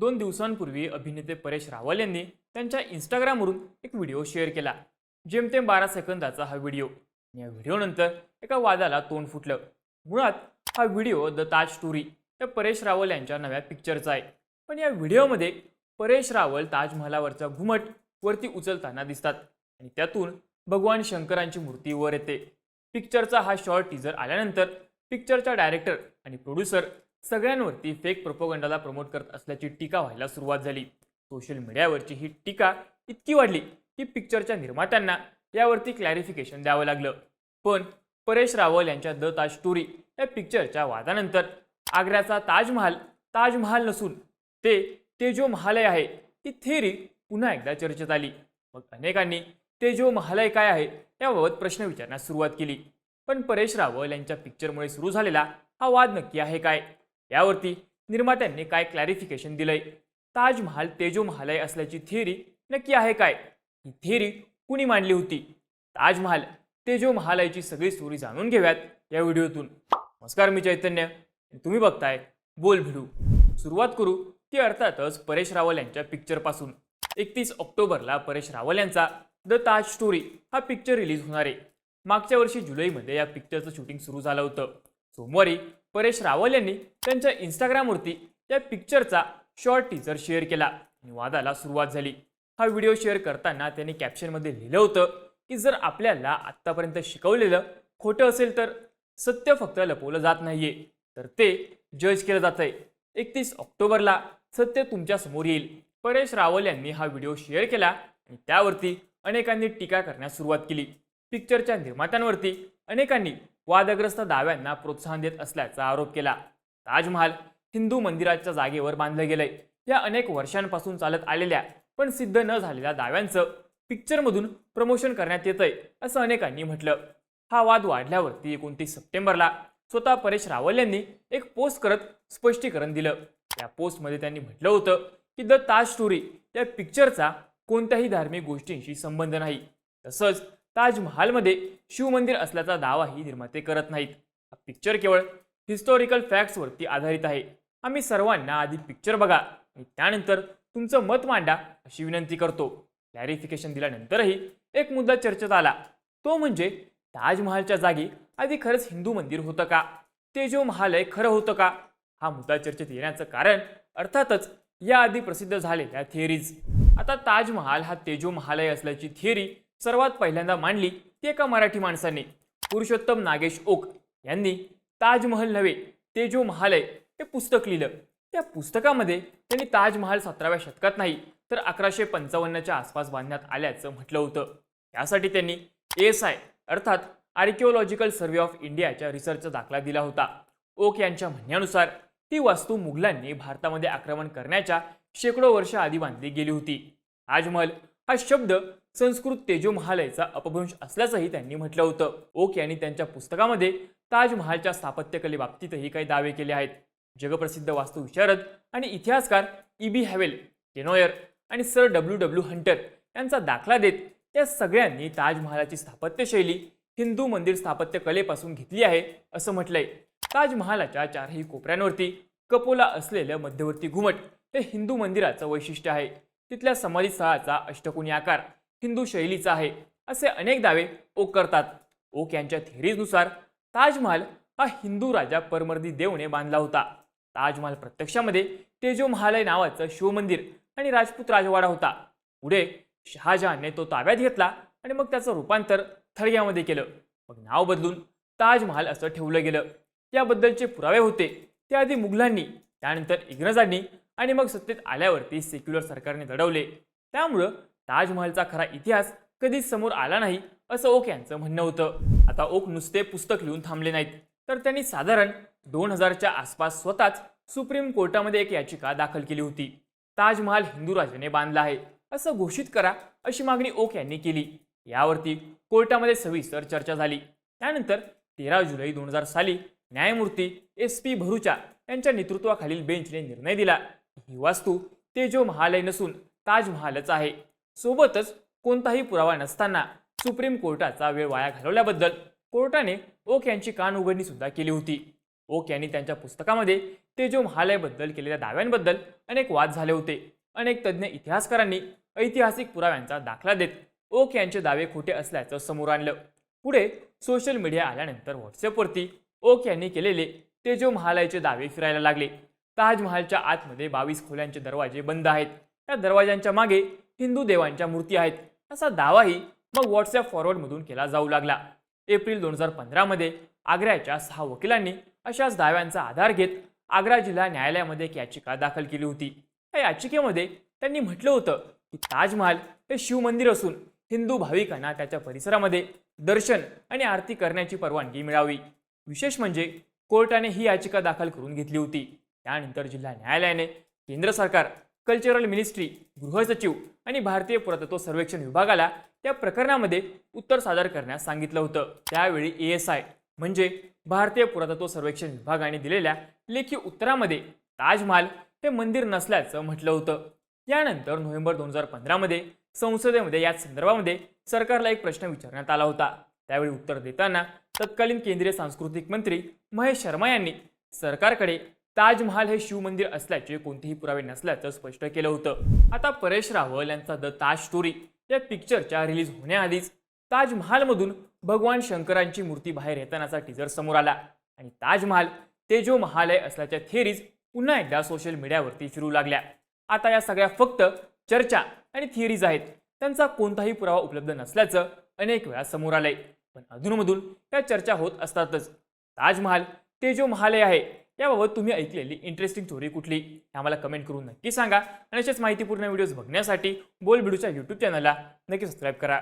दोन दिवसांपूर्वी अभिनेते परेश रावल यांनी त्यांच्या इंस्टाग्रामवरून एक व्हिडिओ शेअर केला जेमतेम बारा सेकंदाचा हा व्हिडिओ. या व्हिडिओनंतर एका वादाला तोंड फुटलं. मुळात हा व्हिडिओ द ताज स्टोरी या परेश रावल यांच्या नव्या पिक्चरचा आहे. पण या व्हिडिओमध्ये परेश रावल ताजमहालावरचा घुमट वरती उचलताना दिसतात आणि त्यातून भगवान शंकरांची मूर्ती वर येते. पिक्चरचा हा शॉर्ट टीजर आल्यानंतर पिक्चरचा डायरेक्टर आणि प्रोड्युसर सगळ्यांवरती फेक प्रोपोगंडाला प्रमोट करत असल्याची टीका व्हायला सुरुवात झाली. सोशल मीडियावरची ही टीका इतकी वाढली की पिक्चरच्या निर्मात्यांना यावरती क्लॅरिफिकेशन द्यावं लागलं. पण परेश रावल यांच्या द ताज स्टोरी या पिक्चरच्या वादानंतर आग्र्याचा ताजमहाल ताजमहाल नसून ते तेजो महालय आहे. ही थेरी पुन्हा एकदा चर्चेत आली. मग अनेकांनी तेजो महालय काय आहे याबाबत प्रश्न विचारण्यास सुरुवात केली. पण परेश रावल यांच्या पिक्चरमुळे सुरू झालेला हा वाद नक्की आहे काय? यावरती निर्मात्यांनी काय क्लॅरिफिकेशन दिलंय? ताजमहाल तेजोमहालय असल्याची थिअरी नक्की आहे काय? ही थिअरी कुणी मांडली होती? ताजमहाल तेजोमहालयाची सगळी स्टोरी जाणून घेऊयात या व्हिडिओतून. नमस्कार मी चैतन्य. तुम्ही बघताय बोल भिडू सुरुवात करू ती अर्थातच परेश रावल यांच्या पिक्चरपासून एकतीस ऑक्टोबरला परेश रावल यांचा द ताज स्टोरी हा पिक्चर रिलीज होणार आहे. मागच्या वर्षी जुलैमध्ये या पिक्चरचं शूटिंग सुरू झालं होतं. सोमवारी परेश रावल यांनी त्यांच्या इंस्टाग्रामवरती या पिक्चरचा शॉर्ट टीचर शेअर केला आणि वादाला सुरुवात झाली. हा व्हिडिओ शेअर करताना त्यांनी कॅप्शनमध्ये लिहिलं होतं की जर आपल्याला आत्तापर्यंत शिकवलेलं खोटं असेल तर सत्य फक्त लपवलं जात नाहीये. तर ते जज केलं जात आहे एकतीस ऑक्टोबरला सत्य तुमच्यासमोर येईल. परेश रावल यांनी हा व्हिडिओ शेअर केला आणि त्यावरती अनेकांनी टीका करण्यास सुरुवात केली. पिक्चरच्या निर्मात्यांवरती अनेकांनी वादग्रस्त दाव्यांना प्रोत्साहन देत असल्याचा आरोप केला. ताजमहाल हिंदू मंदिराच्या जागेवर बांधलं गेलंय. या अनेक वर्षांपासून चालत आलेल्या पण सिद्ध न झालेल्या दाव्यांचं पिक्चरमधून प्रमोशन करण्यात येतंय असं अनेकांनी म्हटलं. हा वाद वाढल्यावरती एकोणतीस सप्टेंबरला स्वतः परेश रावल यांनी एक पोस्ट करत स्पष्टीकरण दिलं. त्या पोस्टमध्ये त्यांनी म्हटलं होतं की द ताज स्टोरी या पिक्चरचा कोणत्याही धार्मिक गोष्टींशी संबंध नाही. तसंच ताजमहालमध्ये शिवमंदिर असल्याचा दावाही निर्माते करत नाहीत. हा पिक्चर केवळ हिस्टॉरिकल फॅक्ट्सवरती आधारित आहे. आम्ही सर्वांना आधी पिक्चर बघा आणि त्यानंतर तुमचं मत मांडा अशी विनंती करतो. क्लॅरिफिकेशन दिल्यानंतरही एक मुद्दा चर्चेत आला. तो म्हणजे ताजमहालच्या जागी आधी खरंच हिंदू मंदिर होतं का? तेजो महालय खरं होतं का? हा मुद्दा चर्चेत येण्याचं कारण अर्थातच याआधी प्रसिद्ध झालेल्या थिअरीज आता ताजमहाल हा तेजो महालय असल्याची थिअरी सर्वात पहिल्यांदा मांडली ती एका मराठी माणसाने. पुरुषोत्तम नागेश ओक यांनी ताजमहल नव्हे तेजो महालय हे पुस्तक लिहिलं. त्या पुस्तकामध्ये त्यांनी ताजमहाल सतराव्या शतकात नाही तर अकराशे पंचावन्नच्या आसपास बांधण्यात आल्याचं म्हटलं होतं. यासाठी त्यांनी एस आय अर्थात आर्किओलॉजिकल सर्व्हे ऑफ इंडियाच्या रिसर्चचा दाखला दिला होता. ओक यांच्या म्हणण्यानुसार ती वास्तू मुघलांनी भारतामध्ये आक्रमण करण्याच्या शेकडो वर्ष आधी बांधली गेली होती. ताजमहल हा शब्द संस्कृत तेजो महालयचा अपभ्रंश असल्याचंही त्यांनी म्हटलं होतं. ओक यांनी त्यांच्या पुस्तकामध्ये ताजमहालच्या स्थापत्यकलेबाबतीतही काही दावे केले आहेत. जगप्रसिद्ध वास्तुविशारद आणि इतिहासकार इबी हॅवेल केनोयर आणि सर डब्ल्यू डब्ल्यू हंटर यांचा दाखला देत या सगळ्यांनी ताजमहालाची स्थापत्यशैली हिंदू मंदिर स्थापत्य कलेपासून घेतली आहे असं म्हटलंय. ताजमहालाच्या चारही कोपऱ्यांवरती कपोला असलेलं मध्यवर्ती घुमट हे हिंदू मंदिराचं वैशिष्ट्य आहे. तिथल्या समाधी स्थळाचा अष्टकोनी आकार हिंदू शैलीचा आहे असे अनेक दावे ओक करतात. ओक यांच्या थेरीजनुसार ताजमहाल हा हिंदू राजा परमर्दी देवने बांधला होता. ताजमहाल प्रत्यक्षामध्ये तेजो महालय नावाचं शिवमंदिर आणि राजपूत राजवाडा होता. पुढे शहाजहानने तो ताब्यात घेतला आणि मग त्याचं रूपांतर थडग्यामध्ये केलं. मग नाव बदलून ताजमहाल असं ठेवलं गेलं. याबद्दलचे पुरावे होते. ते आधी मुघलांनी त्यानंतर इंग्रजांनी आणि मग सत्तेत आल्यावरती सेक्युलर सरकारने दडवले त्यामुळं ताजमहलचा खरा इतिहास कधीच समोर आला नाही असं ओक यांचं म्हणणं होतं. आता ओक नुसते पुस्तक लिहून थांबले नाहीत. तर त्यांनी साधारण दोन हजारच्या आसपास स्वतःच सुप्रीम कोर्टामध्ये एक याचिका दाखल केली होती. ताजमहाल हिंदू राजाने बांधला आहे असं घोषित करा अशी मागणी ओक यांनी केली. यावरती कोर्टामध्ये सविस्तर चर्चा झाली. त्यानंतर तेरा जुलै दोन हजार साली न्यायमूर्ती एस पी भरूचा यांच्या नेतृत्वाखालील बेंचने निर्णय दिला. ही वास्तू तेजो महालय नसून ताजमहालच आहे. सोबतच कोणताही पुरावा नसताना सुप्रीम कोर्टाचा वेळ वाया घालवल्याबद्दल कोर्टाने ओक यांची कान उघडणी सुद्धा केली होती. ओक यांनी त्यांच्या पुस्तकामध्ये तेजो महालयबद्दल केलेल्या दाव्यांबद्दल अनेक वाद झाले होते. अनेक तज्ज्ञ इतिहासकारांनी ऐतिहासिक पुराव्यांचा दाखला देत ओक यांचे दावे खोटे असल्याचं समोर आणलं. पुढे सोशल मीडिया आल्यानंतर व्हॉट्सअपवरती ओक यांनी केलेले तेजो महालयाचे दावे फिरायला लागले. ताजमहालच्या आतमध्ये बावीस खोल्यांचे दरवाजे बंद आहेत. त्या दरवाजांच्या मागे हिंदू देवांच्या मूर्ती आहेत. असा दावाही मग व्हॉट्सअप फॉरवर्डमधून केला जाऊ लागला. एप्रिल दोन हजार पंधरामध्ये आग्र्याच्या सहा वकिलांनी अशाच दाव्यांचा आधार घेत आग्रा जिल्हा न्यायालयामध्ये एक याचिका दाखल केली होती. या याचिकेमध्ये त्यांनी म्हटलं होतं की ताजमहाल हे शिवमंदिर असून हिंदू भाविकांना त्याच्या परिसरामध्ये दर्शन आणि आरती करण्याची परवानगी मिळावी. विशेष म्हणजे कोर्टाने ही याचिका दाखल करून घेतली होती. त्यानंतर जिल्हा न्यायालयाने केंद्र सरकार कल्चरल मिनिस्ट्री गृहसचिव आणि भारतीय पुरातत्व सर्वेक्षण विभागाला त्या प्रकरणामध्ये उत्तर सादर करण्यास सांगितलं होतं. त्यावेळी ए एस आय म्हणजे भारतीय पुरातत्व सर्वेक्षण विभागाने दिलेल्या लेखी उत्तरामध्ये ताजमहाल हे मंदिर नसल्याचं म्हटलं होतं. यानंतर नोव्हेंबर दोन हजार पंधरामध्ये संसदेमध्ये याच संदर्भामध्ये सरकारला एक प्रश्न विचारण्यात आला होता. त्यावेळी उत्तर देताना तत्कालीन केंद्रीय सांस्कृतिक मंत्री महेश शर्मा यांनी सरकारकडे ताजमहाल हे शिवमंदिर असल्याचे कोणतेही पुरावे नसल्याचं स्पष्ट केलं होतं. आता परेश रावल यांचा द ताज स्टोरी या पिक्चरच्या रिलीज होण्याआधीच ताजमहालमधून भगवान शंकरांची मूर्ती बाहेर येतानाचा टीजर समोर आला. आणि ताजमहाल तेजो महालय असल्याच्या थेरीज पुन्हा एकदा सोशल मीडियावरती फिरू लागल्या. आता या सगळ्या फक्त चर्चा आणि थिअरीज आहेत. त्यांचा कोणताही पुरावा उपलब्ध नसल्याचं अनेक वेळा समोर आलंय. पण अधूनमधून त्या चर्चा होत असतातच. ताजमहाल तेजो महालय आहे. याबाबत तुम्ही ऐकलेली इंटरेस्टिंग स्टोरी कुठली हे आम्हाला कमेंट करून नक्की सांगा. आणि असेच माहितीपूर्ण व्हिडिओज बघण्यासाठी बोल बिडूच्या यूट्यूब चॅनलला नक्की सबस्क्राईब करा.